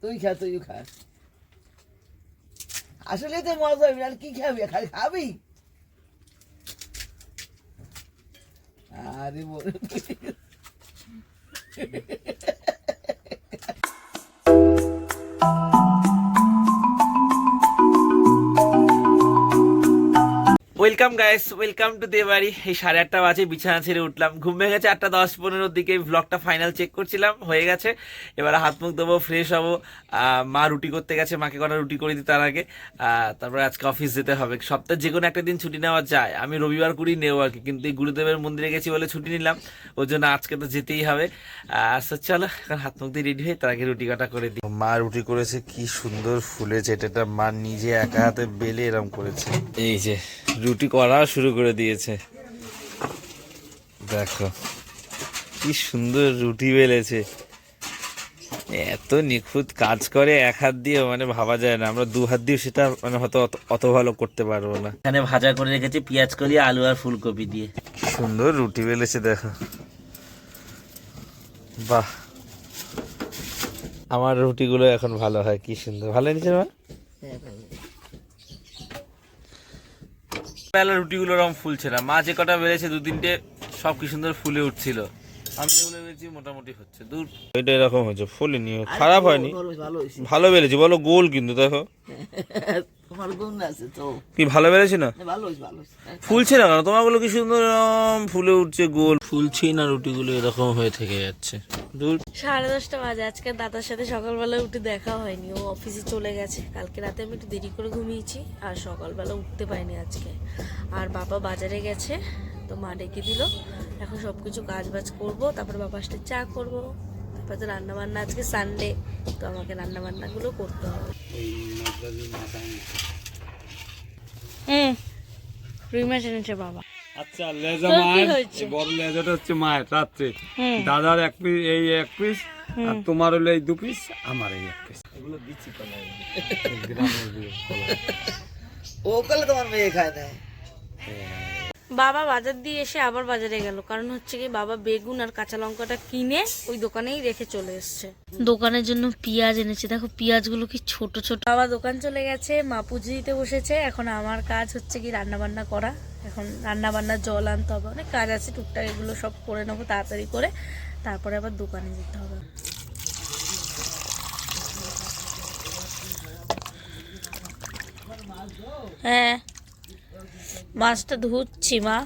তুই খা তুই খা। আসলে তো মজা হবে কি খাবি? খালি খাবি? আরে বলে। Welcome guys welcome to the বাড়ি এই সাড়ে আটটা বাজে বিছানা ছেড়ে উঠলাম। ঘুম ভেঙে গেছে আটটা দশ পনেরোর দিকে। ব্লগটা ফাইনাল চেক করছিলাম হয়ে গেছে। এবার হাত মুখ দেবো ফ্রেশ হব। মা রুটি করতে গেছে মাকে কটা রুটি করে দিই তার আগে। তারপরে আজকে অফিস যেতে হবে। সপ্তাহে যে কোনো একটা দিন ছুটি নেওয়া যায়। আমি রবিবার করেই নেব আর কি কিন্তু এই গুরুদেবের মন্দিরে গেছি বলে ছুটি নিলাম। ওর জন্য আজকে তো যেতেই হবে। আচ্ছা চলো এখন হাত মুখ দিয়ে রেডি হয়ে তার আগে রুটি কাটা করে দিই। মা রুটি করেছে কি সুন্দর ফুলেছে। এটা মা নিজে একা হাতে বেলে এরম করেছে। এই যে রুটি করা শুরু করে দিয়েছে। দেখো কি সুন্দর রুটি বেলেছে। এত নিখুঁত কাজ করে এক হাত দিয়ে মানে ভাবা যায় না। আমরা দু হাত দিয়ে সেটা মানে হয়তো অত- অত ভালো করতে পারব না। এখানে ভাজা করে রেখেছি পেঁয়াজ কলি আলু আর ফুলকপি দিয়ে। সুন্দর রুটি বেলেছে দেখো। বাহ। আমার রুটিগুলো এখন ভালো হয় কি সুন্দর। ভালো হয়েছে মা? বেলা রুটিগুলো রকম ফুলছে না। মা যে কটা বেড়েছে দু তিনটে সব কি সুন্দর ফুলে উঠছিল। আমি যেগুলো বেড়েছি মোটামুটি হচ্ছে। দূর এটা এরকম হয়েছে ফুলেনি খারাপ হয়নি। ভালো হয়েছে, ভালো বেড়েছে বলো গোল কিন্তু দেখো। তোমার গুণ আছে তো। কি ভালো বেড়েছে না? ভালো ভালো ফুলছে না কেন? তোমারগুলো কি সুন্দর ফুলে উঠছে গোল। ফুলছেই না রুটিগুলো এরকম হয়ে থেকে যাচ্ছে। দূর সাড়ে দশটা বাজে আজকে দাদার সাথে সকালবেলা উঠে দেখা হয়নি। ও অফিসে চলে গেছে। কালকে রাতে আমি একটু দেরি করে ঘুমিয়েছি আর সকালবেলা উঠতে পারিনি আজকে। আর বাবা বাজারে গেছে তো মা ডেকে দিল। এখন সব কিছু কাজ বাজ করব তারপরে বাবা আসলে চা করব। তারপরে তো রান্না বান্না আজকে সানডে তো আমাকে রান্না বান্নাগুলো করতে হবে। হুম রুই মাছ এনেছে বাবা। আচ্ছা লেজা মায়ের? বড় লেজাটা হচ্ছে মায়ের রাত্রে। দাদার এক পিস এই এক পিস আর তোমার হলো এই দু পিস আমার এই এক পিস। ও করলে তোমার মেয়ে খায় না। বাবা বাজার দিয়ে এসে আবার বাজারে গেল। কারণ হচ্ছে কি বাবা বেগুন আর কাঁচা লঙ্কাটা কিনে ওই দোকানেই রেখে চলে এসছে। দোকানের জন্য পেঁয়াজ এনেছে। দেখো পেঁয়াজগুলো কি ছোট ছোট। বাবা দোকান চলে গেছে মা পুজো দিতে বসেছে। এখন আমার কাজ হচ্ছে কি রান্না বান্না করা। এখন রান্না বান্নার জল আনতে হবে। অনেক কাজ আছে টুকটাক এগুলো সব করে নেব তাড়াতাড়ি করে। তারপরে আবার দোকানে যেতে হবে। হ্যাঁ মাছটা ধুচ্ছি মা।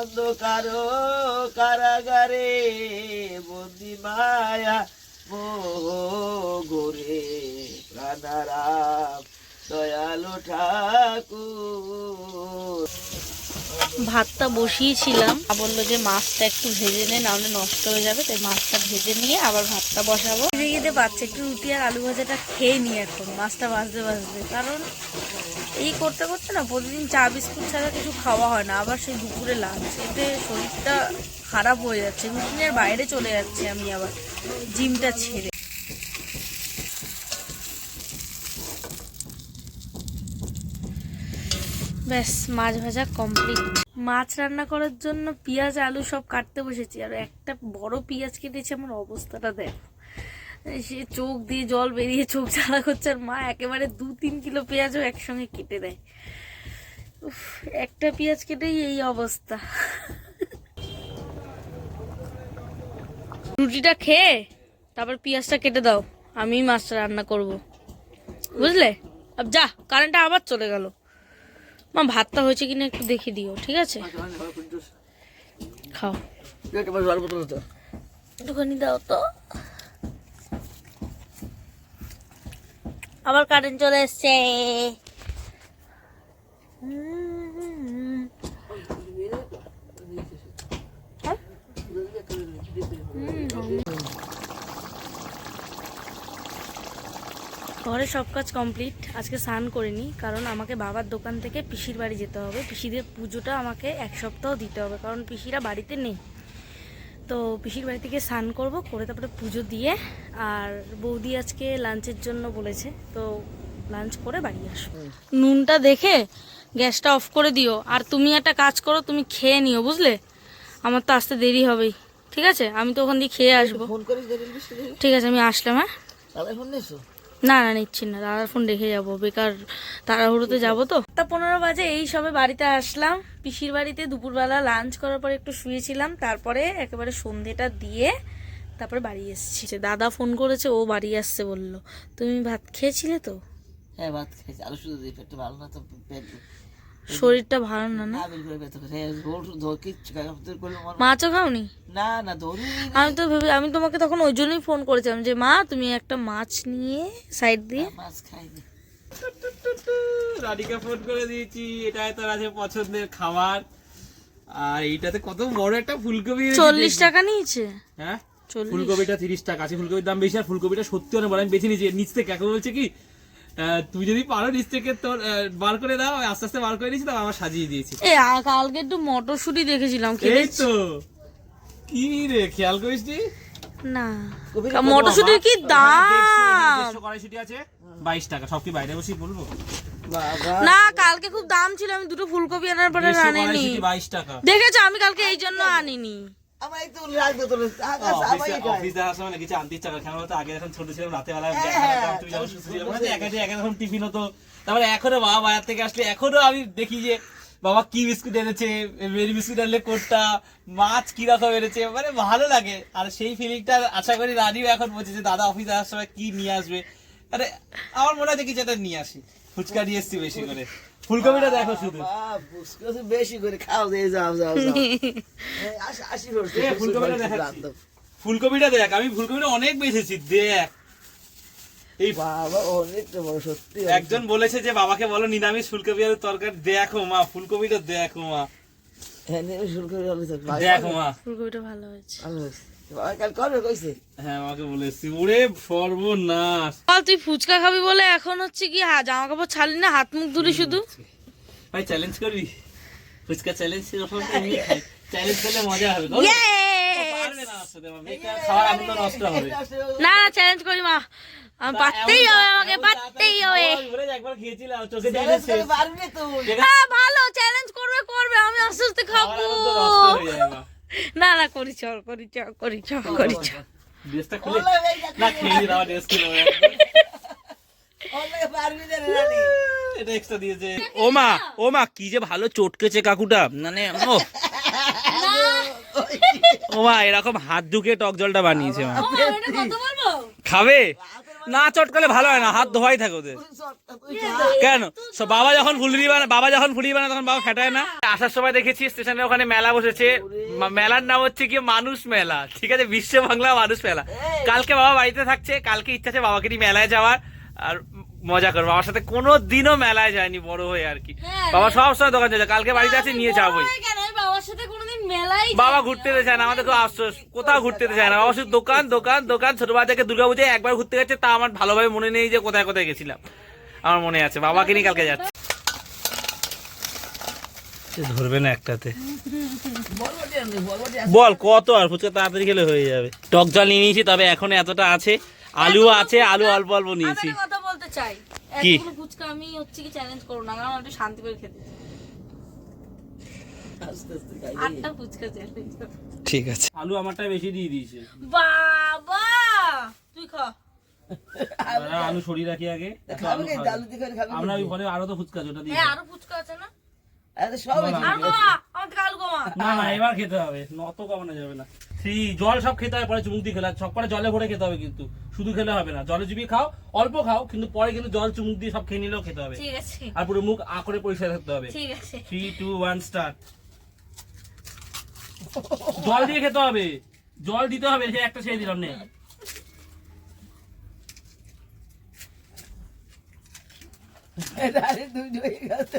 অন্ধকার কারাগারে বন্দি মায়া মোহ গোরে প্রাণারাম। দয়ালু ঠাকুর। ভাতটা বসিয়েছিলাম। বলল যে মাছটা একটু ভেজে নে নাহলে নষ্ট হয়ে যাবে। তাই মাছটা ভেজে নিয়ে আবার ভাতটা বসাবো। খিদে খিদে পাচ্ছে একটু রুটি আর আলু ভাজাটা খেয়ে নিই এখন মাছটা ভাজতে ভাজতে। কারণ এই করতে করতে না প্রতিদিন চা বিস্কুট ছাড়া কিছু খাওয়া হয় না। আবার সেই দুপুরে লাঞ্চ এতে শরীরটা খারাপ হয়ে যাচ্ছে। রুটিনের বাইরে চলে যাচ্ছে আমি আবার জিমটা ছেড়ে। ব্যাস, মাছ ভাজা কমপ্লিট মাছ রান্না করার জন্য পেঁয়াজ, আলু সব কাটতে বসেছি, আর একটা বড় পেঁয়াজ কেটেছি, আমার অবস্থাটা দেখো। সে চোখ দিয়ে জল বেরিয়ে চোখ জ্বালা করছে, আর মা একেবারে দু তিন কিলো পেঁয়াজও একসঙ্গে কেটে দেয়। একটা পেঁয়াজ কেটেই এই অবস্থা। রুটিটা খেয়ে তারপর পেঁয়াজটা কেটে দাও আমি মাছটা রান্না করব। বুঝলে? যা কারেন্টটা আবার চলে গেল। মা, ভাতটা হয়েছে কিনা একটু দেখে দিও, ঠিক আছে? খাও। একটুখানি দাও তো। আবার কারেন্ট চলে এসছে। ঘরে সব কাজ কমপ্লিট। আজকে স্নান করিনি কারণ আমাকে বাবার দোকান থেকে পিসির বাড়ি যেতে হবে। পিসিদের পুজোটা আমাকে এক সপ্তাহ দিতে হবে কারণ পিসিরা বাড়িতে নেই। তো পিসির বাড়ি থেকে স্নান করব করে তারপরে পুজো দিয়ে আর বৌদি আজকে লাঞ্চের জন্য বলেছে তো লাঞ্চ করে বাড়ি আসব। নুনটা দেখে গ্যাসটা অফ করে দিও আর তুমি একটা কাজ করো তুমি খেয়ে নিও বুঝলে? আমার তো আসতে দেরি হবেই ঠিক আছে? আমি তো ওখান দিয়ে খেয়ে আসব। ঠিক আছে আমি আসলাম হ্যাঁ? না না নিচ্ছি না। দাদার ফোন রেখে যাব। বেকার তাড়াহুড়োতে যাব তো। তা পনেরো বাজে এই সবে বাড়িতে আসলাম। পিসির বাড়িতে দুপুরবেলা লাঞ্চ করার পরে একটু শুয়েছিলাম। তারপরে একেবারে সন্ধেটা দিয়ে তারপরে বাড়ি এসেছি। দাদা ফোন করেছে ও বাড়ি আসছে বলল। তুমি ভাত খেয়েছিলে তো? হ্যাঁ ভাত খেয়েছি। আলু শুধু পেটটা ভালো না তো পেট শরীরটা ভালো না না? মাছও খাওনি? না না ধরি আমি তো ভেবে আমি তোমাকে তখন ওই জন্যই ফোন করেছিলাম যে মা তুমি একটা মাছ নিয়ে সাইড দিয়ে মাছ খাইনি। রানিকা ফোন করে দিয়েছি এটাই তোর আছে পছন্দের খাবার। আর এইটাতে কত বড় একটা ফুলকপি চল্লিশ টাকা নিয়েছে? হ্যাঁ? ফুলকপিটা তিরিশ টাকা আছে ফুলকপির দাম বেশি আর ফুলকপিটা সত্যি অনেক বড় আমি বেছে নিয়েছি। নিচ থেকে। এখন বলছে কি তুই যদি পারো নিচ থেকে তোর বার করে দাও আস্তে আস্তে বার করে নিয়েছি তারপর আমার সাজিয়ে দিয়েছি। এ কালকে একটু মটরশুঁটি দেখেছিলাম এই তো। কি রে খেয়াল করিস নি? না। মটরশুঁটির কি দাম? কড়াইশুটি আছে। বাইশ টাকা সব কি বাইরে বসে বলব? না কালকে খুব দাম ছিল আমি দুটো ফুলকপি আনার পরে আনিনি। বাইশ টাকা। দেখেছ আমি কালকে এই জন্য আনিনি। আমার একটু রাখবে তোর আকাশ আবার অফিসে অফিস দেখার সময় কিছু আনতে ইচ্ছা করে। কেন আগে যখন ছোট ছিলাম রাতে বেলা তুমি যখন সুস্থ ছিলে, মনে একা একা যখন টিফিন হতো তারপরে এখনও বাবা বাজার থেকে আসলে এখনও আমি দেখি যে বাবা কি বিস্কুট এনেছে মেরি বিস্কুট আনলে কোনটা মাছ কি রকম এনেছে মানে ভালো লাগে। আর সেই ফিলিংটা আশা করি রানিও এখন বলছে যে দাদা অফিস আসার সময় কি নিয়ে আসবে। আরে আমার মনে হয় কিছু একটা নিয়ে আসি। ফুচকা নিয়ে এসছি বেশি করে। ফুলকপিটা দেখো শুধু। বেশি করে খাও দিয়ে যাও যাও ফুলকপিটা। ফুলকপিটা দেখ আমি ফুলকপিটা অনেক বেছেছি দেখ। এই বাবা অনেকটা বড় সত্যি একজন বলেছে যে বাবাকে বলো নিরামিষ ফুলকপি আর তরকারি দেখো মা ফুলকপিটা দেখো মা। হ্যাঁ তো দেখো মা। ফুলকপিটা ভালো হয়েছে। হ্যাঁ আমাকে বলেছি ওরে সর্বনাশ! বল তুই ফুচকা খাবি বলে এখন হচ্ছে কি জামা কাপড় ছাড়লি না হাত মুখ ধুলি শুধু? ভাই চ্যালেঞ্জ করবি ফুচকা চ্যালেঞ্জ চ্যালেঞ্জ করলে মজা হবে না চ্যালেঞ্জ করি মা। আমি পারতেই হবে আমাকে পারতেই হবে। হ্যাঁ ভালো চ্যালেঞ্জ করবে করবে আমি আস্তে আস্তে খাব। না না করি চল করি চল করি চল করি চল ড্রেসটা খুলে না খেয়ে দাও ড্রেস খুলে অনেক পারবি না রে রানী। এটা এক্সট্রা দিয়েছে। ও মা ও মা কি যে ভালো চটকেছে কাকুটা। মানে ও। ও মা এরকম হাত ঢুকে টক জলটা বানিয়েছে মা। খাবে? না চটকালে ভালো হয় না হাত ধোয়াই থাকে ওদের। কেন? বাবা যখন ফুলরি বানায় বাবা যখন ফুলি বানায় তখন বাবা ফেটায় না? আসার সময় দেখেছি স্টেশনে ওখানে মেলা বসেছে। মেলার নাম হচ্ছে কি মানুষ মেলা। ঠিক আছে? বিশ্ব বাংলা মানুষ মেলা। কালকে বাবা বাড়িতে থাকছে কালকে ইচ্ছা আছে বাবাকে নিয়ে মেলায় যাওয়ার। আর মজা করব। বাবার সাথে কোনো দিনও মেলায় যায়নি বড় হয়ে আর কি। হ্যাঁ, বাবা সব সময় দোকান যায়। কালকে বাড়িতে আছে নিয়ে যাবোই। মেলাই বাবা ঘুরতে চায় না আমাদের খুব আফসোস। কোথাও ঘুরতে চায় না। বাবা শুধু দোকান দোকান দোকান। ছোটবেলা থেকে দুর্গা পুজোয় একবার ঘুরতে গেছে তা আমার ভালোভাবে মনে নেই যে কোথায় কোথায় গেছিলাম। আমার মনে আছে। বাবাকে নিয়ে কালকে যাচ্ছে। ধরবে না একটাতে। বল কত আর? ফুচকা তাড়াতাড়ি খেলে হয়ে যাবে। টক জল নিয়ে নিয়েছি তবে এখন এতটা আছে। আলু আছে আলু অল্প অল্প নিয়েছি। চাই। কি? এতগুলো ফুচকা আমি হচ্ছে কি চ্যালেঞ্জ করব না কারণ একটু শান্তি করে খেতে চাই। আস্তে আস্তে খাই। আটটা ফুচকা চ্যালেঞ্জ ঠিক আছে। আলু আমারটা বেশি দিয়ে দিয়েছে। বাবা! তুই খা। আলু সরিয়ে রাখি আগে। আলু খাবে আমরা ওই ঘরে আরও তো ফুচকা আছে, ওটা দিয়ে হ্যাঁ আরও ফুচকা আছে না? এবার খেতে হবে। নত কমানো যাবে না। সেই জল সব খেতে হবে পরে চুমুক দিয়ে খেলে সব পরে জলে ভরে খেতে হবে কিন্তু। শুধু খেলে হবে না জলে চুবিয়ে খাও অল্প খাও কিন্তু পরে কিন্তু জল চুমুক দিয়ে সব খেয়ে নিলেও খেতে হবে। আর পুরো মুখ আ পরিষ্কার থাকতে হবে। থ্রি টু ওয়ান স্টার্ট জল দিয়ে খেতে হবে। জল দিতে হবে সে একটা ছেড়ে দিলাম নে। গেছে।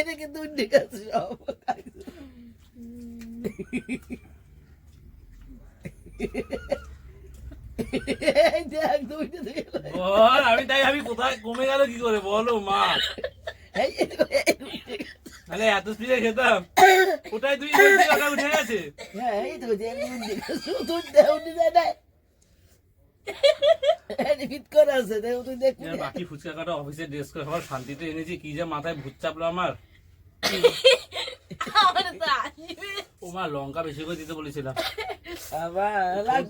এটা কিন্তু উঠে গেছে সব। আমি তাই আমি কোথায় কমে গেল কি করে? বলো মা। তাহলে এত স্পিডে খেতাম। ওটাই তুই উঠে গেছে? হ্যাঁ, এই তো, আছে, তুই দেখ। বাকি ফুচকা কাটা অফিসে ড্রেস করে সবার শান্তিতে এনেছি কি যে মাথায় ভূত চাপলো আমার। ও মা লঙ্কা বেশি করে দিতে বলেছিলাম।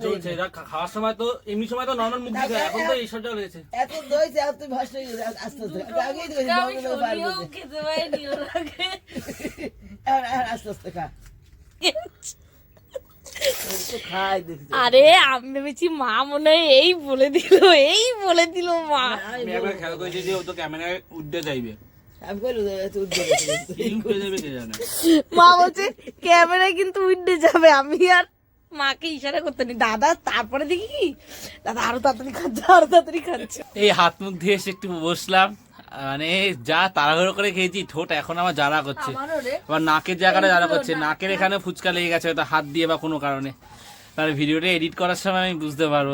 চলছে খাওয়ার সময় তো এমনি সময় তো নর্মাল মুখ এখন তো এই সবটা লেগেছে এখন দইছে, আর তুই গেছিস, আস্তে আস্তে। আগেই আর, আর আস্তে আস্তে খা। আরে আমি ভেবেছি মা মনে হয় এই বলে দিল এই বলে দিল মা। আমি আমি একবার খেয়াল করেছি যে ও তো ক্যামেরায় উঠতে চাইবে। উঠতে মা বলছে ক্যামেরায় কিন্তু উঠে যাবে আমি আর মাকে ইশারা করতে নি দাদা তারপরে দেখি কি? দাদা আরও তাড়াতাড়ি খাচ্ছে আরও তাড়াতাড়ি খাচ্ছে। এই হাত মুখ ধুয়ে এসে একটু বসলাম। মানে যা তাড়াহুড়ো করে খেয়েছি ঠোঁট এখন আমার জ্বালা করছে। আবার নাকের জায়গাটা জ্বালা করছে। নাকের এখানে ফুচকা লেগে গেছে হয়তো হাত দিয়ে বা কোনো কারণে। তাহলে ভিডিওটা এডিট করার সময় আমি বুঝতে পারব।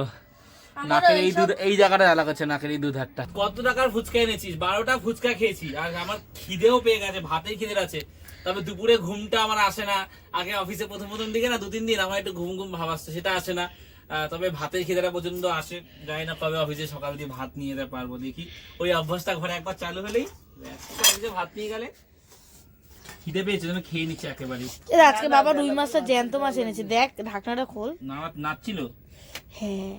নাকের এই দুধ এই জায়গাটা জ্বালা করছে নাকের এই দুধ হাতটা। কত টাকার ফুচকা এনেছিস? বারোটা ফুচকা খেয়েছি। আর আমার খিদেও পেয়ে গেছে ভাতেই খিদে আছে তবে দুপুরে ঘুমটা আমার আসে না। আগে অফিসে প্রথম প্রথম দিকে না দু তিন দিন আমার একটু ঘুম ঘুম ভাব আসছে সেটা আসে না। তবে ভাতের খিদেটা পর্যন্ত আসে। জানি না কবে অফিসে সকাল দিয়ে ভাত নিয়ে যেতে পারব দেখি। ওই অভ্যাসটা ঘরে একবার চালু হলেই অফিসে ভাত নিয়ে গেলে খিদে পেয়েছে যেন খেয়ে নিচ্ছে একেবারেই। এ আজকে বাবা রুই মাছটা জ্যান্ত মাছ এনেছে দেখ ঢাকনাটা খোল। না নাচছিল? হ্যাঁ।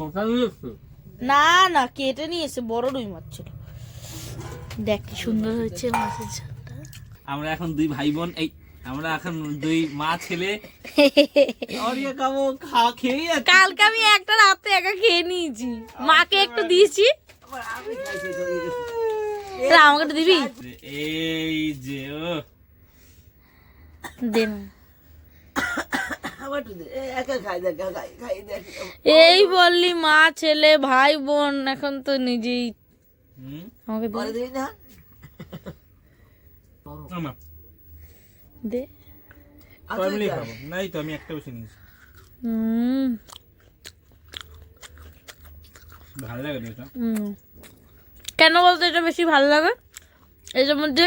গোটা না না কেটে নিয়ে এসে বড় রুই মাছ ছিল। দেখ কি সুন্দর হয়েছে মাছের ঝালটা। আমরা এখন দুই ভাই বোন এই আমরা এখন দুই মা ছেলে। কালকে আমি একটা রাতে একা খেয়ে নিয়েছি। মাকে একটু দিয়েছি। আমাকে দিবি? এই যে ও। দেন। এই বললি মা ছেলে ভাই বোন এখন তো নিজেই আমাকে দিবি। না? দে। খা। খাব? নাই তো আমি একটা বসে নিয়েছি। হুম। ভালো লাগে এটা? কেন বলতো এটা বেশি ভালো লাগে? এটার মধ্যে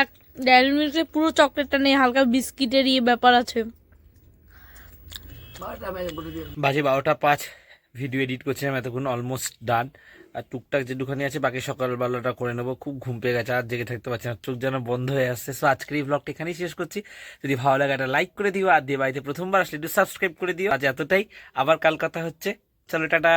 এক ডেয়ারি মিল্কের পুরো চকলেটটা নেই হালকা বিস্কিটের ইয়ে ব্যাপার আছে। বাজে বারোটা পাঁচ ভিডিও এডিট করছিলাম এতক্ষণ অলমোস্ট ডান আর টুকটাক যে যেটুখানি আছে বাকি সকালবেলাটা করে নেব। খুব ঘুম পেয়ে গেছে আর জেগে থাকতে পারছি না চোখ যেন বন্ধ হয়ে আসছে। সো আজকের এই ব্লগটা এখানেই শেষ করছি। যদি ভালো লাগে একটা লাইক করে দিও আর দিয়ে বাড়িতে প্রথমবার আসলে একটু সাবস্ক্রাইব করে দিও। আজ এতটাই আবার কাল কথা হচ্ছে। চলো টাটা।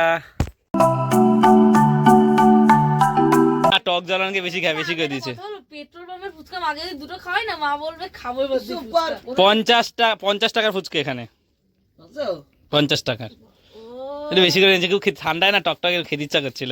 টক জ্বালানকে বেশি খায় বেশি করে দিয়েছে। পেট্রোল পাম্পের ফুচকা মাঝে দুটো খাওয়াই না মা বলবে খাব সুপার। পঞ্চাশটা পঞ্চাশ টাকার ফুচকা এখানে। পঞ্চাশ টাকার। একটু বেশি করে নিয়েছে কেউ খেতে- ঠান্ডায় না টক টকের খেতে ইচ্ছা করছিল।